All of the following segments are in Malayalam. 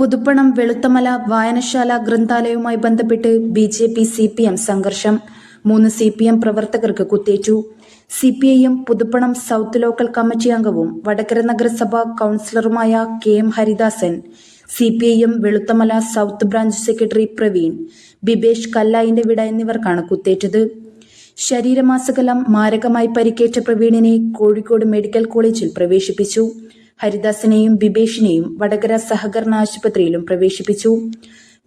പുതുപ്പണം വെളുത്തമല വായനശാല ഗ്രന്ഥാലയവുമായി ബന്ധപ്പെട്ട് B J P C P M സംഘർഷം. മൂന്ന് സി പി എം പ്രവർത്തകർക്ക് കുത്തേറ്റു. C P I Puthuppanam south local committee അംഗവും വടകര നഗരസഭ കൌൺസിലറുമായ K M Haridasan C P I Veluthamala south branch secretary Praveen Bibesh കല്ലായിന്റെ വിട എന്നിവർക്കാണ് കുത്തേറ്റത്. ശരീരമാസകലം മാരകമായി പരിക്കേറ്റ പ്രവീണിനെ കോഴിക്കോട് മെഡിക്കൽ കോളേജിൽ പ്രവേശിപ്പിച്ചു. ഹരിദാസിനെയും ബിബേഷിനെയും വടകര സഹകരണ ആശുപത്രിയിലും പ്രവേശിപ്പിച്ചു.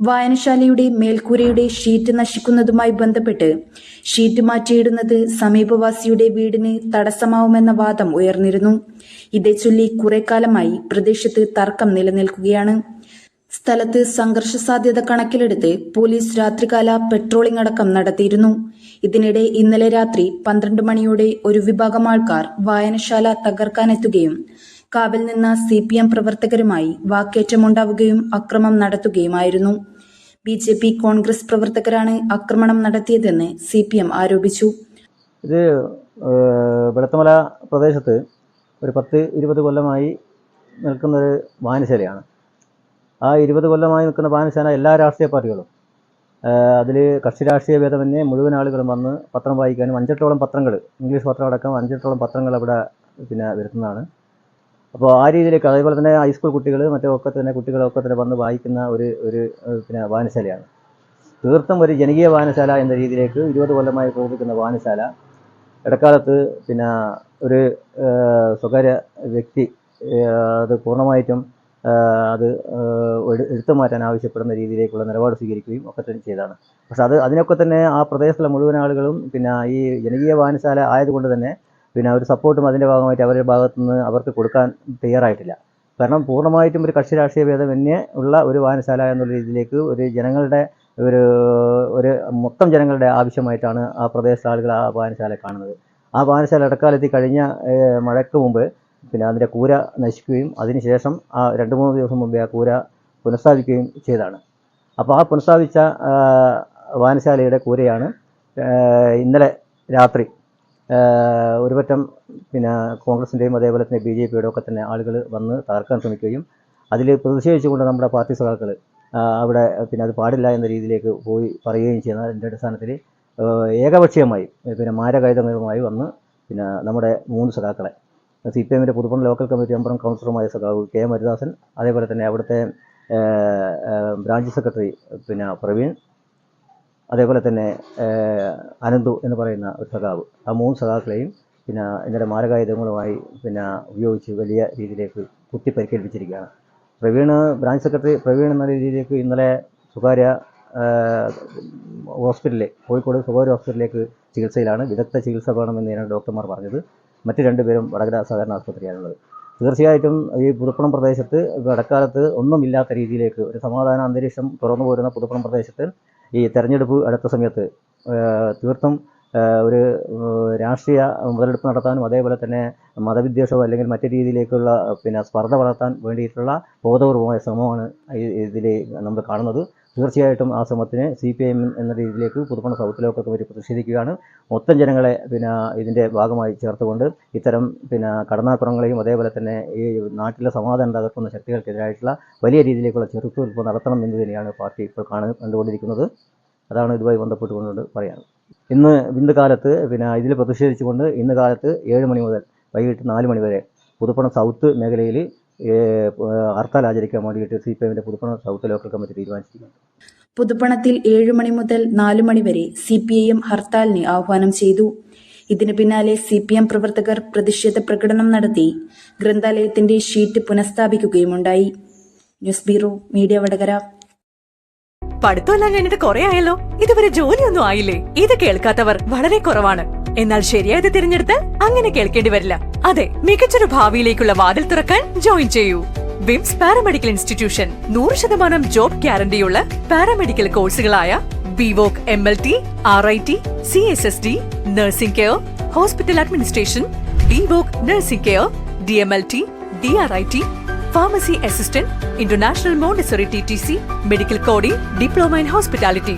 വായനശാലയുടെ മേൽക്കൂരയുടെ ഷീറ്റ് നശിക്കുന്നതുമായി ബന്ധപ്പെട്ട് ഷീറ്റ് മാറ്റിയിടുന്നത് സമീപവാസിയുടെ വീടിന് തടസ്സമാവുമെന്ന വാദം ഉയർന്നിരുന്നു. ഇതേ ചൊല്ലി കുറെ കാലമായി പ്രദേശത്ത് തർക്കം നിലനിൽക്കുകയാണ്. സ്ഥലത്ത് സംഘർഷ സാധ്യത കണക്കിലെടുത്ത് പോലീസ് രാത്രികാല പെട്രോളിംഗ് അടക്കം നടത്തിയിരുന്നു. ഇതിനിടെ ഇന്നലെ രാത്രി പന്ത്രണ്ട് മണിയോടെ ഒരു വിഭാഗം ആൾക്കാർ വായനശാല തകർക്കാനെത്തുകയും കാവിൽ നിന്ന സി പി എം പ്രവർത്തകരുമായി വാക്കേറ്റമുണ്ടാവുകയും അക്രമം നടത്തുകയുമായിരുന്നു. ബി ജെ പി കോൺഗ്രസ് പ്രവർത്തകരാണ് ആക്രമണം നടത്തിയതെന്ന് സി പി എം ആരോപിച്ചു. ഇത് വെളുത്തമല പ്രദേശത്ത് ഒരു പത്ത് ഇരുപത് കൊല്ലമായി നിൽക്കുന്ന ഒരു വായനശാലയാണ്. ആ ഇരുപത് കൊല്ലമായി നിൽക്കുന്ന വായനശാല എല്ലാ രാഷ്ട്രീയ പാർട്ടികളും അതിൽ കക്ഷി രാഷ്ട്രീയ ഭേദമന്യേ മുഴുവൻ ആളുകളും വന്ന് പത്രം വായിക്കാനും അഞ്ചെട്ടോളം പത്രങ്ങൾ ഇംഗ്ലീഷ് പത്രം അടക്കം അഞ്ചെട്ടോളം പത്രങ്ങൾ അവിടെ പിന്നെ വരുത്തുന്നതാണ്. അപ്പോൾ ആ രീതിയിലേക്ക് അതേപോലെ തന്നെ ഹൈസ്കൂൾ കുട്ടികൾ മറ്റൊക്കെ തന്നെ കുട്ടികളൊക്കെ തന്നെ വന്ന് വായിക്കുന്ന ഒരു ഒരു പിന്നെ വായനശാലയാണ്. തീർത്തും ഒരു ജനകീയ വായനശാല എന്ന രീതിയിലേക്ക് ഇരുപത് കൊല്ലമായി പ്രവർത്തിക്കുന്ന വായനശാല ഇടക്കാലത്ത് പിന്നെ ഒരു സ്വകാര്യ വ്യക്തി അത് പൂർണമായിട്ടും അത് എടുത്തു മാറ്റാൻ ആവശ്യപ്പെടുന്ന രീതിയിലേക്കുള്ള നിലപാട് സ്വീകരിക്കുകയും ഒക്കെ തന്നെ ചെയ്താണ്. പക്ഷെ അത് അതിനൊക്കെ തന്നെ ആ പ്രദേശത്തുള്ള മുഴുവൻ ആളുകളും പിന്നെ ഈ ജനകീയ വായനശാല ആയതുകൊണ്ട് തന്നെ പിന്നെ ഒരു സപ്പോർട്ടും അതിന്റെ ഭാഗമായിട്ട് അവരുടെ ഭാഗത്തു നിന്ന് അവർക്ക് കൊടുക്കാൻ തയ്യാറായിട്ടില്ല. കാരണം പൂർണമായിട്ടും ഒരു കക്ഷി രാഷ്ട്രീയ ഭേദമന്യേ ഉള്ള ഒരു വായനശാല എന്നുള്ള രീതിയിലേക്ക് ഒരു ജനങ്ങളുടെ ഒരു ഒരു മൊത്തം ജനങ്ങളുടെ ആവശ്യമായിട്ടാണ് ആ പ്രദേശത്തെ ആളുകൾ ആ വായനശാല കാണുന്നത്. ആ വായനശാല ഇടക്കാലത്ത് കഴിഞ്ഞ മഴയ്ക്ക് മുമ്പ് പിന്നെ അതിന്റെ കൂര നശിക്കുകയും അതിനുശേഷം ആ രണ്ട് മൂന്ന് ദിവസം മുമ്പേ ആ കൂര പുനഃസ്ഥാപിക്കുകയും ചെയ്തതാണ്. അപ്പോൾ ആ പുനഃസ്ഥാപിച്ച വായനശാലയുടെ കൂരയാണ് ഇന്നലെ രാത്രി ഏഹ്, ഒരു പറ്റം പിന്നെ കോൺഗ്രസിന്റെയും അതേപോലെ തന്നെ ബി ജെ പിയുടെ ഒക്കെ തന്നെ ആളുകൾ വന്ന് തകർക്കാൻ ശ്രമിക്കുകയും അതിൽ പ്രതിഷേധിച്ചുകൊണ്ട് നമ്മുടെ പാർട്ടി സഖാക്കൾ അവിടെ പിന്നെ അത് പാടില്ല എന്ന രീതിയിലേക്ക് പോയി പറയുകയും ചെയ്യുന്ന അതിന്റെ അടിസ്ഥാനത്തിൽ ഏകപക്ഷീയമായി പിന്നെ മാരകായുധങ്ങളുമായി വന്ന് പിന്നെ നമ്മുടെ മൂന്ന് സഖാക്കളെ സി പി എമ്മിന്റെ പുതുപ്പണ ലോക്കൽ കമ്മിറ്റി മെമ്പറും കൗൺസിലറുമായ സഖാവ് കെ എം ഹരിദാസൻ അതേപോലെ തന്നെ അവിടുത്തെ ബ്രാഞ്ച് സെക്രട്ടറി പിന്നെ പ്രവീൺ അതേപോലെ തന്നെ അനന്തു എന്ന് പറയുന്ന ഒരു സഖാവ്. ആ മൂന്ന് സഖാക്കളെയും പിന്നെ ഇന്നലെ മാരകായുധങ്ങളുമായി പിന്നെ ഉപയോഗിച്ച് വലിയ രീതിയിലേക്ക് കുത്തി പരിക്കേൽപ്പിച്ചിരിക്കുകയാണ് പ്രവീണ് ബ്രാഞ്ച് സെക്രട്ടറി പ്രവീൺ എന്ന രീതിയിലേക്ക് ഇന്നലെ സ്വകാര്യ ഹോസ്പിറ്റലിൽ കോഴിക്കോട് സ്വകാര്യ ഹോസ്പിറ്റലിലേക്ക് ചികിത്സയിലാണ് വിദഗ്ധ ചികിത്സ വേണമെന്നാണ് ഡോക്ടർമാർ പറഞ്ഞത്. മറ്റ് രണ്ടുപേരും വടകര സഹകരണ ആശുപത്രിയാണുള്ളത് തീർച്ചയായിട്ടും ഈ പുതുപ്പണം പ്രദേശത്ത് ഇടക്കാലത്ത് ഒന്നുമില്ലാത്ത രീതിയിലേക്ക് ഒരു സമാധാന അന്തരീക്ഷം തുറന്നു പോരുന്ന പുതുപ്പണം പ്രദേശത്ത് ഈ തെരഞ്ഞെടുപ്പ് അടുത്ത സമയത്ത് തീർത്തും ഒരു രാഷ്ട്രീയ മുതലെടുപ്പ് നടത്താനും അതേപോലെ തന്നെ മതവിദ്വേഷമോ അല്ലെങ്കിൽ മറ്റു രീതിയിലേക്കുള്ള പിന്നെ സ്പർദ്ധ വളർത്താൻ വേണ്ടിയിട്ടുള്ള ബോധപൂർവമായ ശ്രമമാണ് ഇതിൽ നമ്മൾ കാണുന്നത്. തീർച്ചയായിട്ടും ആ ശ്രമത്തിന് സി പി ഐ എം എന്ന രീതിയിലേക്ക് പുതുപ്പണ സൗത്ത് ലോക്കൽ കമ്മിറ്റി പ്രതിഷേധിക്കുകയാണ്. മൊത്തം ജനങ്ങളെ പിന്നെ ഇതിന്റെ ഭാഗമായി ചേർത്തുകൊണ്ട് ഇത്തരം പിന്നെ കടന്നാക്രമങ്ങളെയും അതേപോലെ തന്നെ ഈ നാട്ടിലെ സമാധാനം തകർക്കുന്ന ശക്തികൾക്കെതിരായിട്ടുള്ള വലിയ രീതിയിലേക്കുള്ള ചെറുത്തുനിൽപ്പ് നടത്തണം എന്ന് തന്നെയാണ് പാർട്ടി ഇപ്പോൾ കാണു കണ്ടുകൊണ്ടിരിക്കുന്നത്. അതാണ് ഇതുമായി ബന്ധപ്പെട്ടുകൊണ്ട് പറയാൻ ഇന്ന് ഇന്ന് കാലത്ത് പിന്നെ ഇതിൽ പ്രതിഷേധിച്ചുകൊണ്ട് ഇന്ന് കാലത്ത് ഏഴ് മണി മുതൽ വൈകിട്ട് നാല് മണി വരെ പുതുപ്പണം സൗത്ത് മേഖലയിൽ ഹർത്താൽ ആചരിക്കാൻ വേണ്ടിയിട്ട് സി പി എമ്മിന്റെ പുതുപ്പണം സൗത്ത് ലോക്കൽ കമ്മിറ്റി തീരുമാനിച്ചിരിക്കുന്നു. പുതുപ്പണത്തിൽ ഏഴു മണി മുതൽ നാലു മണി വരെ സി പി ഐ എം ഹർത്താലിനെ ആഹ്വാനം ചെയ്തു. ഇതിന് പിന്നാലെ സി പി എം പ്രവർത്തകർ പ്രതിഷേധ പ്രകടനം നടത്തി. ഗ്രന്ഥാലയത്തിന്റെ sheet പുനഃസ്ഥാപിക്കുകയുമുണ്ടായി. News bureau media Vatakara. പഠിത്തമെല്ലാം കഴിഞ്ഞിട്ട് കുറെ ആയല്ലോ. ഇതുവരെ ജോലിയൊന്നും ആയില്ലേ? ഇത് കേൾക്കാത്തവർ വളരെ കുറവാണ്. എന്നാൽ ശരിയായത് തിരഞ്ഞെടുത്താൽ അങ്ങനെ കേൾക്കേണ്ടി വരില്ല. അതെ മികച്ചൊരു ഭാവിയിലേക്കുള്ള വാതിൽ തുറക്കാൻ ജോയിൻ ചെയ്യൂ. വിംസ് പാരാമെഡിക്കൽ ഇൻസ്റ്റിറ്റ്യൂഷൻ നൂറ് ശതമാനം ജോബ് ഗ്യാരണ്ടിയുള്ള paramedical കോഴ്സുകളായ B Voc M L T R I T C S S D nursing care hospital administration B Voc nursing care D M L T D R I T pharmacy assistant international Montessori T T C medical coding diploma in hospitality.